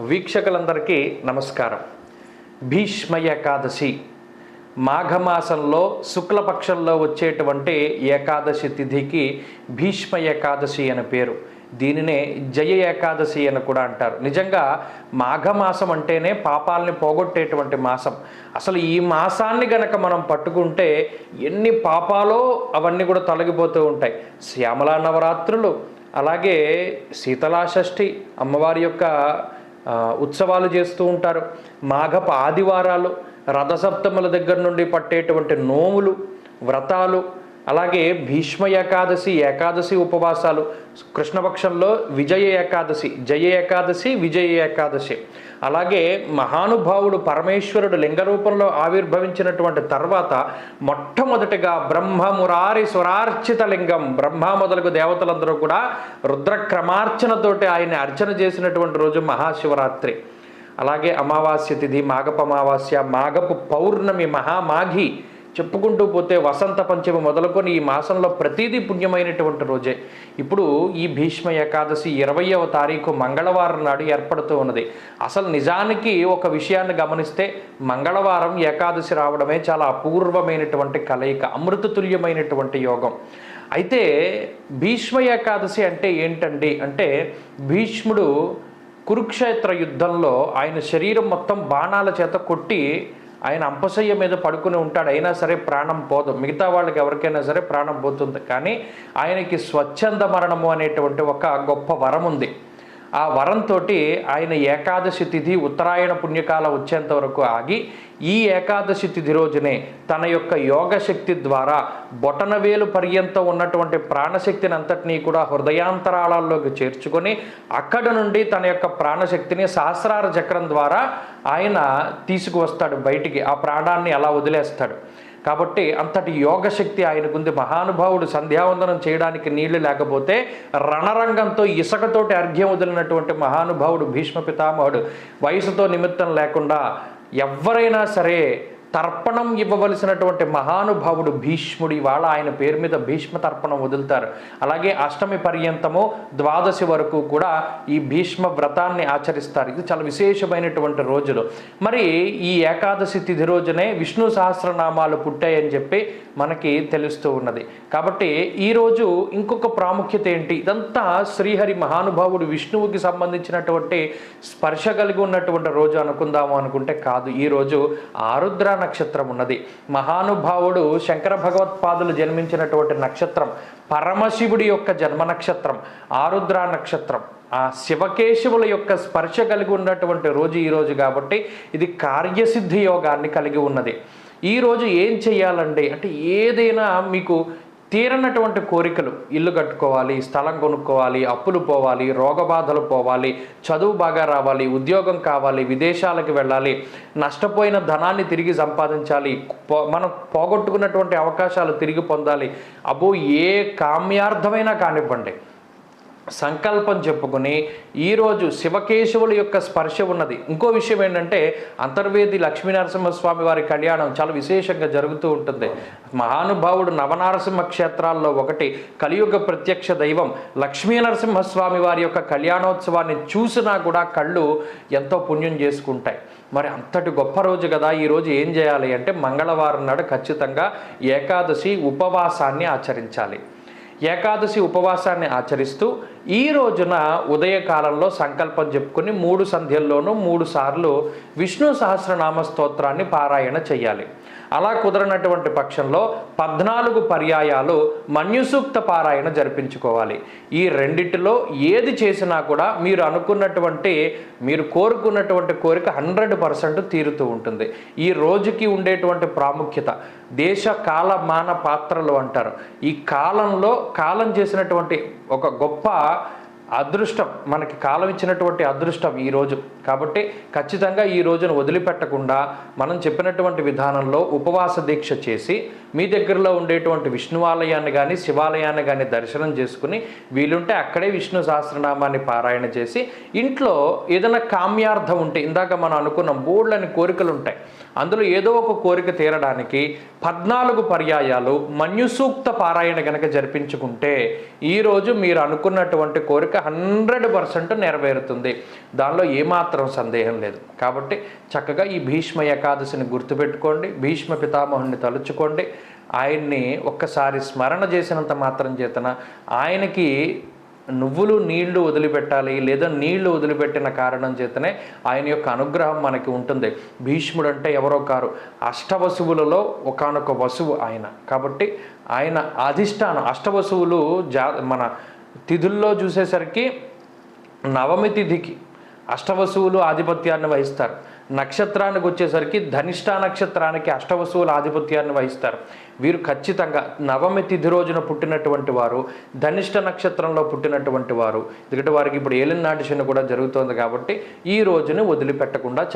వీక్షకులందరికీ నమస్కారం. భీష్మ ఏకాదశి. మాఘమాసంలో శుక్లపక్షంలో వచ్చేటువంటి ఏకాదశి తిథికి భీష్మ ఏకాదశి అని పేరు. దీనినే జయ ఏకాదశి అని కూడా అంటారు. నిజంగా మాఘమాసం అంటేనే పాపాలని పోగొట్టేటువంటి మాసం. అసలు ఈ మాసాన్ని గనక మనం పట్టుకుంటే ఎన్ని పాపాలో అవన్నీ కూడా తొలగిపోతూ ఉంటాయి. శ్యామలా నవరాత్రులు అలాగే శీతలాషష్ఠి అమ్మవారి యొక్క ఉత్సవాలు చేస్తూ ఉంటారు. మాఘపు ఆదివారాలు రథసప్తముల దగ్గర నుండి పట్టేటువంటి నోములు వ్రతాలు అలాగే భీష్మ ఏకాదశి ఏకాదశి ఉపవాసాలు. కృష్ణపక్షంలో విజయ ఏకాదశి జయ ఏకాదశి విజయ ఏకాదశి. అలాగే మహానుభావుడు పరమేశ్వరుడు లింగ రూపంలో ఆవిర్భవించినటువంటి తర్వాత మొట్టమొదటిగా బ్రహ్మమురారి స్వరార్చిత లింగం బ్రహ్మ మొదలగు దేవతలందరూ కూడా రుద్రక్రమార్చనతోటి ఆయన్ని అర్చన చేసినటువంటి రోజు మహాశివరాత్రి. అలాగే అమావాస్య తిథి మాఘపమావాస్య మాఘపు పౌర్ణమి మహామాఘి చెప్పుకుంటూ పోతే వసంత పంచమి మొదలుకొని ఈ మాసంలో ప్రతిదీ పుణ్యమైనటువంటి రోజే. ఇప్పుడు ఈ భీష్మ ఏకాదశి ఇరవయవ తారీఖు మంగళవారం నాడు ఏర్పడుతూ ఉన్నది. అసలు నిజానికి ఒక విషయాన్ని గమనిస్తే మంగళవారం ఏకాదశి రావడమే చాలా అపూర్వమైనటువంటి కలయిక అమృతతుల్యమైనటువంటి యోగం. అయితే భీష్మ ఏకాదశి అంటే ఏంటండి? అంటే భీష్ముడు కురుక్షేత్ర యుద్ధంలో ఆయన శరీరం మొత్తం బాణాల చేత కొట్టి ఆయన అంపశయ్య మీద పడుకుని ఉంటాడు. అయినా సరే ప్రాణం పోదు. మిగతా వాళ్ళకి ఎవరికైనా సరే ప్రాణం పోతుంది. కానీ ఆయనకి స్వచ్ఛంద మరణము అనేటువంటి ఒక గొప్ప వరం ఉంది ఆ వరంతో ఆయన ఏకాదశి తిథి ఉత్తరాయణ పుణ్యకాల వచ్చేంత వరకు ఆగి ఈ ఏకాదశి తిథి రోజునే తన యొక్క యోగ శక్తి ద్వారా బొటనవేలు పర్యంతం ఉన్నటువంటి ప్రాణశక్తిని అంతటినీ కూడా హృదయాంతరాళాల్లోకి చేర్చుకొని అక్కడ నుండి తన యొక్క ప్రాణశక్తిని సహస్రార చక్రం ద్వారా ఆయన తీసుకువస్తాడు బయటికి. ఆ ప్రాణాన్ని అలా వదిలేస్తాడు. కాబట్టి అంతటి యోగశక్తి ఆయనకుంది మహానుభావుడు సంధ్యావందనం చేయడానికి నీళ్ళు లేకపోతే రణరంగంతో ఇసుకతోటి అర్ఘ్యం వదిలినటువంటి మహానుభావుడు భీష్మ పితామహుడు వయసుతో నిమిత్తం లేకుండా ఎవరైనా సరే తర్పణం ఇవ్వవలసినటువంటి మహానుభావుడు భీష్ముడు ఇవాళ ఆయన పేరు మీద భీష్మ తర్పణం వదులుతారు. అలాగే అష్టమి పర్యంతము ద్వాదశి వరకు కూడా ఈ భీష్మ వ్రతాన్ని ఆచరిస్తారు. ఇది చాలా విశేషమైనటువంటి రోజులు. మరి ఈ ఏకాదశి తిథి రోజునే విష్ణు సహస్రనామాలు పుట్టాయని చెప్పి మనకి తెలుస్తూ ఉన్నది. కాబట్టి ఈరోజు ఇంకొక ప్రాముఖ్యత ఏంటి? ఇదంతా శ్రీహరి మహానుభావుడు విష్ణువుకి సంబంధించినటువంటి స్పర్శ కలిగి ఉన్నటువంటి రోజు అనుకుందాము అనుకుంటే కాదు. ఈరోజు ఆరుద్ర నక్షత్రం ఉన్నది. మహానుభావుడు శంకర భగవత్పాదులు జన్మించినటువంటి నక్షత్రం పరమశివుడి యొక్క జన్మ నక్షత్రం ఆరుద్ర నక్షత్రం. ఆ శివకేశవుల యొక్క స్పర్శ కలిగి ఉన్నటువంటి రోజు ఈ రోజు కాబట్టి ఇది కార్యసిద్ధి యోగాన్ని కలిగి ఉన్నది. ఈ రోజు ఏం చేయాలండి? అంటే ఏదైనా మీకు తీరనటువంటి కోరికలు ఇల్లు కట్టుకోవాలి స్థలం కొనుక్కోవాలి అప్పులు పోవాలి రోగబాధలు పోవాలి చదువు బాగా రావాలి ఉద్యోగం కావాలి విదేశాలకు వెళ్ళాలి నష్టపోయిన ధనాన్ని తిరిగి సంపాదించాలి మనం పోగొట్టుకున్నటువంటి అవకాశాలు తిరిగి పొందాలి. అబ్బో ఏ కామ్యార్థమైనా కానివ్వండి. సంకల్పం చెప్పుకుని ఈరోజు శివకేశవుల యొక్క స్పర్శ ఉన్నది. ఇంకో విషయం ఏంటంటే అంతర్వేది లక్ష్మీనరసింహస్వామి వారి కళ్యాణం చాలా విశేషంగా జరుగుతూ ఉంటుంది. మహానుభావుడు నవనారసింహ క్షేత్రాల్లో ఒకటి కలియుగ ప్రత్యక్ష దైవం లక్ష్మీనరసింహస్వామి వారి యొక్క కళ్యాణోత్సవాన్ని చూసినా కూడా కళ్ళు ఎంతో పుణ్యం చేసుకుంటాయి. మరి అంతటి గొప్ప రోజు కదా ఈ రోజు ఏం చేయాలి అంటే మంగళవారం నాడు ఖచ్చితంగా ఏకాదశి ఉపవాసాన్ని ఆచరించాలి. ఏకాదశి ఉపవాసాన్ని ఆచరిస్తూ ఈ రోజున ఉదయకాలంలో సంకల్పం చెప్పుకుని మూడు సంధ్యల్లోనూ మూడు సార్లు విష్ణు సహస్రనామ స్తోత్రాన్ని పారాయణ చేయాలి అలా కుదరనటువంటి పక్షంలో పద్నాలుగు పర్యాయాలు మన్యుసూక్త పారాయణ జరిపించుకోవాలి. ఈ రెండిటిలో ఏది చేసినా కూడా మీరు అనుకున్నటువంటి మీరు కోరుకున్నటువంటి కోరిక హండ్రెడ్ పర్సెంట్ తీరుతూ ఉంటుంది. ఈ రోజుకి ఉండేటువంటి ప్రాముఖ్యత దేశ కాల మాన పాత్రలు అంటారు. ఈ కాలంలో కాలం చేసినటువంటి ఒక గొప్ప అదృష్టం మనకి కాలం ఇచ్చినటువంటి అదృష్టం ఈరోజు కాబట్టి ఖచ్చితంగా ఈ రోజును వదిలిపెట్టకుండా మనం చెప్పినటువంటి విధానంలో ఉపవాస దీక్ష చేసి మీ దగ్గరలో ఉండేటువంటి విష్ణువాలయాన్ని కానీ శివాలయాన్ని కానీ దర్శనం చేసుకుని వీలుంటే అక్కడే విష్ణు సహస్రనామాన్ని పారాయణ చేసి ఇంట్లో ఏదైనా కామ్యార్థం ఉంటే ఇందాక మనం అనుకున్నాం బోర్డులని కోరికలు ఉంటాయి అందులో ఏదో ఒక కోరిక తీరడానికి పద్నాలుగు పర్యాయాలు మన్యుసూక్త పారాయణ గనక జరిపించుకుంటే ఈరోజు మీరు అనుకున్నటువంటి కోరిక హండ్రెడ్ పర్సెంట్ నెరవేరుతుంది. దానిలో ఏమాత్రం సందేహం లేదు. కాబట్టి చక్కగా ఈ భీష్మ ఏకాదశిని గుర్తుపెట్టుకోండి. భీష్మ పితామహుని తలుచుకోండి. ఆయన్ని ఒక్కసారి స్మరణ చేసినంత మాత్రం చేతన ఆయనకి నువ్వులు నీళ్ళు వదిలిపెట్టాలి లేదా నీళ్ళు వదిలిపెట్టిన కారణం చేతనే ఆయన యొక్క అనుగ్రహం మనకి ఉంటుంది. భీష్ముడు అంటే ఎవరో కారు. అష్టవసువులలో ఒకానొక వసువు ఆయన. కాబట్టి ఆయన అధిష్టానం. అష్టవసువులు జా మన తిథుల్లో చూసేసరికి నవమి తిథికి అష్టవసువులు ఆధిపత్యాన్ని వహిస్తారు. నక్షత్రానికి వచ్చేసరికి ధనిష్ట నక్షత్రానికి అష్టవసువుల ఆధిపత్యాన్ని వహిస్తారు. వీరు ఖచ్చితంగా నవమి తిథి రోజున పుట్టినటువంటి వారు ధనిష్ట నక్షత్రంలో పుట్టినటువంటి వారు. ఎందుకంటే వారికి ఇప్పుడు ఏలినాటి శని కూడా జరుగుతోంది కాబట్టి ఈ రోజుని వదిలిపెట్టకుండా